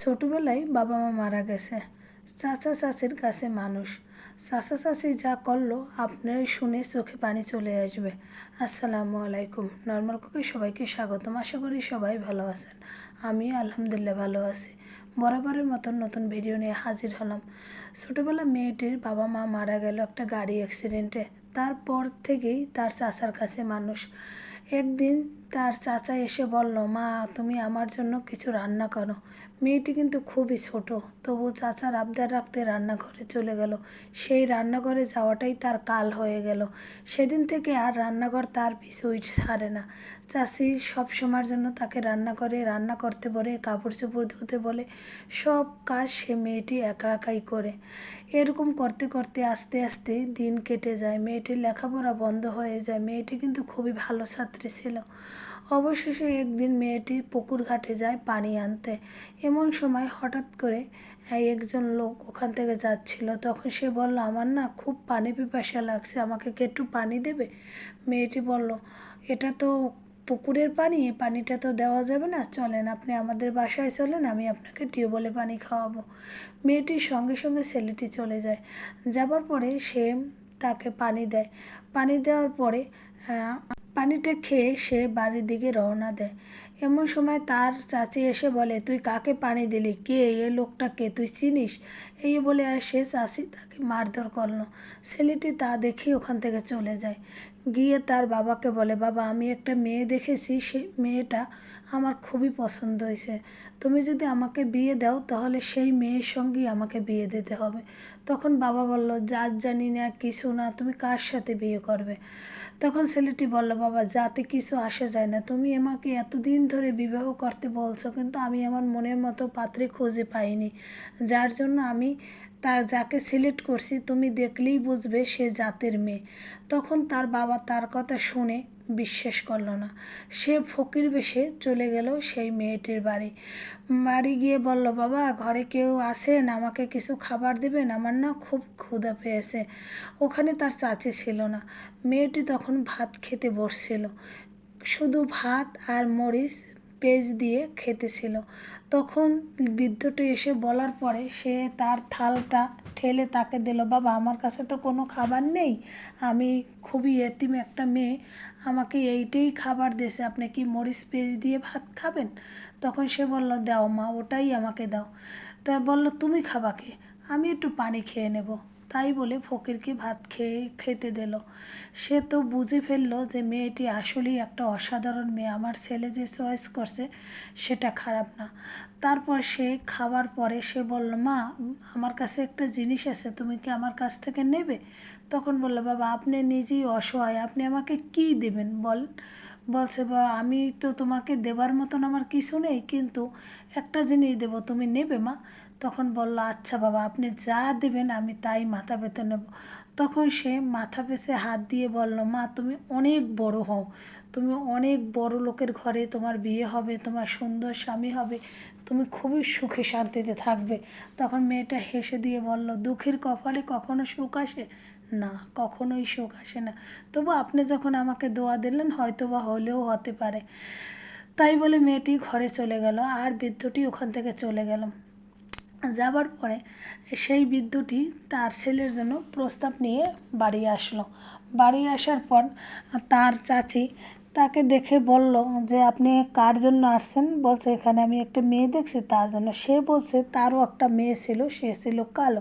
ছোটোবেলায় বাবা মা মারা গেছে। চাচা চাচির কাছে মানুষ। চাচা চাচি যা করল আপনার শুনে চোখে পানি চলে আসবে। আসসালামু আলাইকুম। নর্মাল কুকে সবাইকে স্বাগতম। আশা করি সবাই ভালো আছেন। আমি আলহামদুলিল্লাহ ভালো আছি। বরাবরের মতন নতুন ভিডিও নিয়ে হাজির হলাম। ছোটোবেলা মেয়েটির বাবা মা মারা গেল একটা গাড়ি অ্যাক্সিডেন্টে তারপর থেকেই তার চাচার কাছে মানুষ। একদিন তার চাচা এসে বলল, মা, তুমি আমার জন্য কিছু রান্না করো। মেয়েটি কিন্তু খুবই ছোট, তবু চাচার আবদার রাখতে রান্নাঘরে চলে গেল। সেই রান্নাঘরে যাওয়াটাই তার কাল হয়ে গেল। সেদিন থেকে আর রান্নাঘর তার পিছুই ছাড়ে না। চাষি সব সময়ের জন্য তাকে রান্না করে রান্না করতে বলে কাপড় চোপড় ধুতে বলে, সব কাজ সে মেয়েটি একা একাই করে। এরকম করতে করতে আস্তে আস্তে দিন কেটে যায়, মেয়েটির লেখাপড়া বন্ধ হয়ে যায়। মেয়েটি কিন্তু খুবই ভালো ছাত্রী ছিল। অবশেষে একদিন মেয়েটি পুকুর ঘাটে যায় পানি আনতে। এমন সময় হঠাৎ করে একজন লোক ওখান থেকে যাচ্ছিল। তখন সে বলল, আমার না খুব পানি পিপাসা লাগছে, আমাকে কি একটু পানি দেবে? মেয়েটি বলল, এটা তো পুকুরের পানি, এই পানিটা তো দেওয়া যাবে না। চলেন, আপনি আমাদের বাসায় চলেন, আমি আপনাকে টিউবওয়েলে পানি খাওয়াবো। মেয়েটির সঙ্গে সঙ্গে ছেলেটি চলে যায়। যাবার পরে সে তাকে পানি দেয়। পানি দেওয়ার পরে পানিটা খেয়ে সে বাড়ির দিকে রওনা দেয়। এমন সময় তার চাচি এসে বলে, তুই কাকে পানি দিলি? কে? এ লোকটা কে? তুই চিনিস? এই বলে আর সে চাষি তাকে মারধর করল। ছেলেটি তা দেখেই ওখান থেকে চলে যায়। গিয়ে তার বাবাকে বলে, বাবা, আমি একটা মেয়ে দেখেছি, সে মেয়েটা আমার খুবই পছন্দ হয়েছে। তুমি যদি আমাকে বিয়ে দাও, তাহলে সেই মেয়ের সঙ্গেই আমাকে বিয়ে দিতে হবে। তখন বাবা বলল জাত জানি না, কিছু না, তুমি কার সাথে বিয়ে করবে? তখন ছেলেটি বলল, বাবা, যাতে কিছু আসে যায় না। তুমি আমাকে এতদিন ধরে বিবাহ করতে বলছো, কিন্তু আমি আমার মনের মতো পাত্রে খুঁজে পাইনি। যার জন্য আমি তা যাকে সিলেক্ট করছি, তুমি দেখলেই বুঝবে সে জাতের মেয়ে। তখন তার বাবা তার কথা শুনে বিশ্বাস করল না। সে ফকির বেশে চলে গেল সেই মেয়েটির বাড়ি। বাড়ি গিয়ে বলল, বাবা, ঘরে কেউ আসেন আমাকে কিছু খাবার দেবেন? আমার না খুব ক্ষুধা পেয়েছে। ওখানে তার চাচি ছিল না। মেয়েটি তখন ভাত খেতে বসছিল। শুধু ভাত আর মরিচ পেজ দিয়ে খেতেছিল। তখন বৃদ্ধটি এসে বলার পরে সে তার থালটা ঠেলে তাকে দিল, বাবা, আমার কাছে তো কোনো খাবার নেই। আমি খুবই এতিম একটা মেয়ে। আমাকে এইটাই খাবার দিয়েছে আপনি কি মরিচ পেঁয়াজ দিয়ে ভাত খাবেন? তখন সে বলল, দাও মা, ওটাই আমাকে দাও। তা বলল, তুমি খাবাকে আমি একটু পানি খেয়ে নেব। তাই বলে ফকিরকে ভাত খেয়ে খেতে দিল। সে তো বুঝে ফেলল যে মেয়েটি আসলেই একটা অসাধারণ মেয়ে। আমার ছেলে যে চয়েস করছে সেটা খারাপ না। তারপর সে খাবার পরে সে বলল, মা, আমার কাছে একটা জিনিস আছে, তুমি কি আমার কাছ থেকে নেবে? তখন বলল, বাবা, আপনি নিজেই অসহায়, আপনি আমাকে কি দেবেন বল? বলছে বা আমি তো তোমাকে দেবার মতন আমার কিছু নেই, কিন্তু একটা জিনিস দেবো, তুমি নেবে মা? তখন বলল আচ্ছা বাবা, আপনি যা দেবেন আমি তাই মাথা পেতে নেব। তখন সে মাথা পেছে, হাত দিয়ে বলল, মা, তুমি অনেক বড় হও। তুমি অনেক বড় লোকের ঘরে তোমার বিয়ে হবে, তোমার সুন্দর স্বামী হবে, তুমি খুবই সুখে শান্তিতে থাকবে। তখন মেয়েটা হেসে দিয়ে বলল, দুঃখের কপালে কখনো সুখ আসে? না, কখনোই সুখ আসে না। তবু আপনি যখন আমাকে দোয়া দিলেন হয়তো বা হলেও হতে পারে। তাই বলে মেয়েটি ঘরে চলে গেল, আর বৃদ্ধটি ওখান থেকে চলে গেল। যাবার পরে সেই বৃদ্ধটি তার ছেলের জন্য প্রস্তাব নিয়ে বাড়ি আসলো। বাড়ি আসার পর তার চাচি তাকে দেখে বলল যে, আপনি কার জন্য আসছেন? বলছে, এখানে আমি একটা মেয়ে দেখছি, তার জন্য। সে বলছে, তারও একটা মেয়ে ছিল, সে ছিল কালো।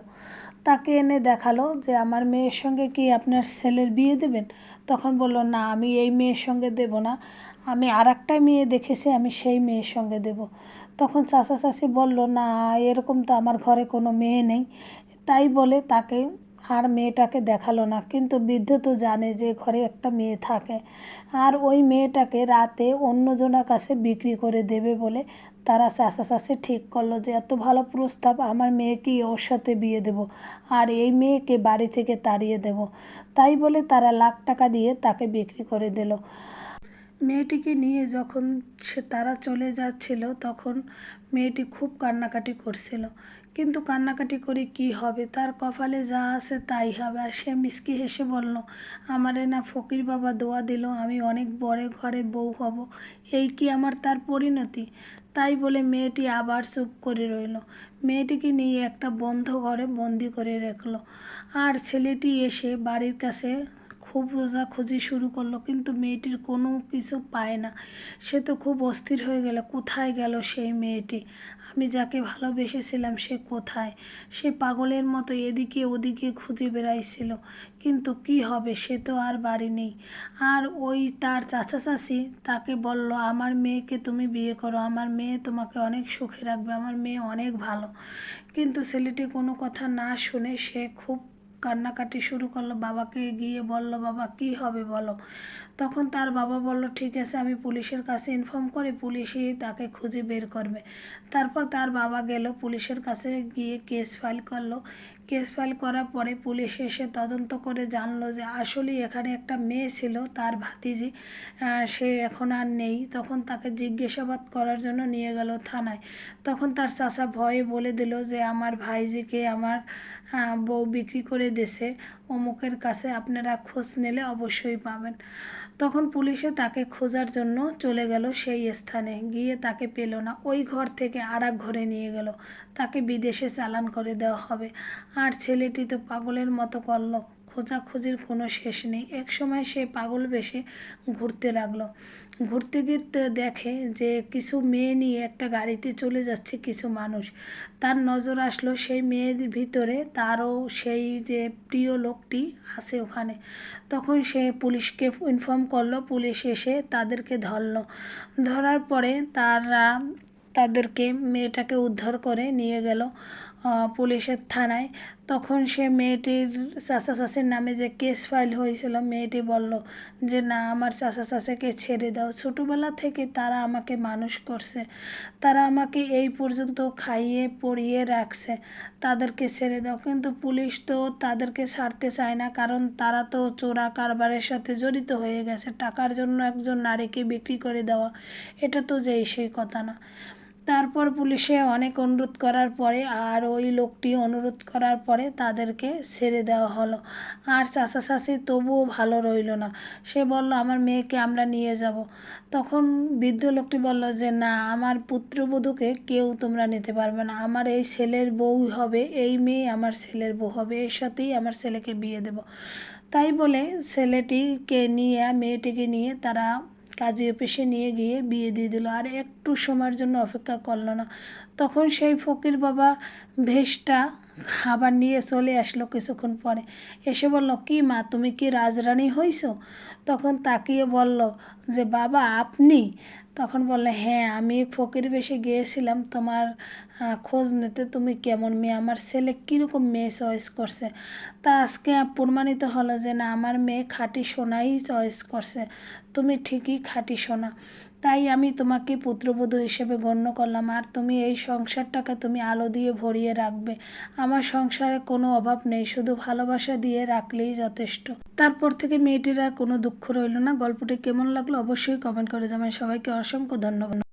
তাকে এনে দেখাল যে, আমার মেয়ের সঙ্গে কি আপনার ছেলের বিয়ে দেবেন? তখন বলল, না, আমি এই মেয়ের সঙ্গে দেব না। আমি আর একটা মেয়ে দেখেছি, আমি সেই মেয়ের সঙ্গে দেব। তখন চাচা চাচি বলল, না, এরকম তো আমার ঘরে কোনো মেয়ে নেই। তাই বলে তাকে আর মেয়েটাকে দেখাল না। কিন্তু বৃদ্ধ তো জানে যে ঘরে একটা মেয়ে থাকে। আর ওই মেয়েটাকে রাতে অন্যজনের কাছে বিক্রি করে দেবে বলে তারা চাচা চাচি ঠিক করল যে, এত ভালো প্রস্তাব, আমার মেয়েকে ওর সাথে বিয়ে দেব আর এই মেয়েকে বাড়ি থেকে তাড়িয়ে দেব। তাই বলে তারা লাখ টাকা দিয়ে তাকে বিক্রি করে দিল। মেয়েটিকে নিয়ে যখন সে তারা চলে যাচ্ছিল, তখন মেয়েটি খুব কান্নাকাটি করছিল। কিন্তু কান্নাকাটি করে কি হবে? তার কপালে যা আছে তাই হবে। আর সে মিসকি হেসে বলল, আমারে না ফকির বাবা দোয়া দিল, আমি অনেক বড় ঘরে বউ হব। এই কি আমার তার পরিণতি? তাই বলে মেয়েটি আবার চুপ করে রইল। মেয়েটিকে নিয়ে একটা বন্ধ ঘরে বন্দি করে রাখল। আর ছেলেটি এসে বাড়ির কাছে খুব খোঁজাখুঁজি শুরু করল, কিন্তু মেয়েটির কোনো কিছু পায় না। সে তো খুব অস্থির হয়ে গেল, কোথায় গেল সেই মেয়েটি? আমি যাকে ভালোবেসেছিলাম সে কোথায়? সে পাগলের মতো এদিকে ওদিকে খুঁজে বেড়াইছিল, কিন্তু কি হবে সে তো আর বাড়ি নেই। আর ওই তার চাচা চাচি তাকে বলল, আমার মেয়েকে তুমি বিয়ে করো, আমার মেয়ে তোমাকে অনেক সুখে রাখবে, আমার মেয়ে অনেক ভালো। কিন্তু ছেলেটি কোনো কথা না শুনে সে খুব কান্নাকাটি শুরু করল, বাবাকে গিয়ে বলল, বাবা, কি হবে বলো? তখন তার বাবা বলল, ঠিক আছে, আমি পুলিশের কাছে ইনফর্ম করে, পুলিশই তাকে খুঁজে বের করবে। তারপর তার বাবা গেল, পুলিশের কাছে গিয়ে কেস ফাইল করল। কেস ফাইল করার পরে পুলিশ এসে তদন্ত করে জানলো যে আসলে এখানে একটা মেয়ে ছিল, তার ভাতিজি সে এখন আর নেই। তখন তাকে জিজ্ঞাসাবাদ করার জন্য নিয়ে গেল থানায়। তখন তার চাচা ভয়ে বলে দিল যে, আমার ভাইজিকে আমার বউ বিক্রি করে দেশে অমুকের কাছে আপনারা খোঁজ নিলে অবশ্যই পাবেন। তখন পুলিশে তাকে খোঁজার জন্য চলে গেল সেই স্থানে। গিয়ে তাকে পেল না। ওই ঘর থেকে আর ঘরে নিয়ে গেল। তাকে বিদেশে চালান করে দেওয়া হবে। আর ছেলেটি তো পাগলের মতো করল। খোঁজাখুঁজির কোনো শেষ নেই। এক সময় সে পাগল বেশে ঘুরতে লাগল। ঘুরতে ঘুরতে দেখে যে কিছু মেয়ে নিয়ে একটা গাড়িতে চলে যাচ্ছে কিছু মানুষ। তার নজর আসলো সেই মেয়ের ভিতরে, তারও সেই যে প্রিয় লোকটি আছে ওখানে। তখন সে পুলিশকে ইনফর্ম করল। পুলিশ এসে তাদেরকে ধরলো। ধরার পরে তারা তাদেরকে মেয়েটাকে উদ্ধার করে নিয়ে গেল। পুলিশের থানায়। তখন সে মেয়েটির চাচা চাচির নামে যে কেস ফাইল হয়েছিল, মেয়েটি বলল যে, না, আমার চাচা চাচাকে ছেড়ে দাও। ছোটোবেলা থেকে তারা আমাকে মানুষ করছে। তারা আমাকে এই পর্যন্ত খাইয়ে, পড়িয়ে রাখছে। তাদেরকে ছেড়ে দাও। কিন্তু পুলিশ তো তাদেরকে ছাড়তে চায় না, কারণ তারা তো চোরা কারবারের সাথে জড়িত হয়ে গেছে। টাকার জন্য একজন নারীকে বিক্রি করে দেওয়া, এটা তো যেই, সেই কথা না। তারপর পুলিশে অনেক অনুরোধ করার পরে আর ওই লোকটি অনুরোধ করার পরে তাদেরকে ছেড়ে দেওয়া হলো। আর চাচি তবুও ভালো রইল না। সে বলল, আমার মেয়েকে আমরা নিয়ে যাব। তখন বৃদ্ধ লোকটি বলল যে, না, আমার পুত্রবধূকে কেউ তোমরা নিতে পারবে না। আমার এই ছেলের বউ হবে, এই মেয়ে আমার ছেলের বউ হবে, এর সাথেই আমার ছেলেকে বিয়ে দেব। তাই বলে ছেলেটিকে নিয়ে, মেয়েটিকে নিয়ে তারা কাজী অফিসে নিয়ে গিয়ে বিয়ে দিয়ে দিল। আর একটু সময়ের জন্য অপেক্ষা করল না। তখন সেই ফকির বাবা ভেষটা খাবার নিয়ে চলে আসলো কিছুক্ষণ পরে। এসে বলল, কি মা, তুমি কি রাজরানী হইছো? তখন তাকিয়ে বলল যে, বাবা, আপনি? তখন বললে হ্যাঁ আমি ফকির বেশে গিয়েছিলাম। তোমার খোঁজ নিতে তুমি কেমন মেয়ে? আমার ছেলে কীরকম মেয়ে চয়েস করছে? তা আজকে প্রমাণিত হলো যে, না, আমার মেয়ে খাঁটি সোনাই চয়েস করছে। তুমি ঠিকই খাঁটি সোনা। তাই আমি তোমাকে পুত্রবধূ হিসেবে গণ্য করলাম। আর তুমি এই সংসারটাকে তুমি আলো দিয়ে ভরিয়ে রাখবে। আমার সংসারে কোনো অভাব নেই। শুধু ভালোবাসা দিয়ে রাখলেই যথেষ্ট। তারপর থেকে মেয়েটির আর কোনো দুঃখ রইল না। গল্পটি কেমন লাগল অবশ্যই কমেন্ট করে যাবেন সবাইকে অসংখ্য ধন্যবাদ।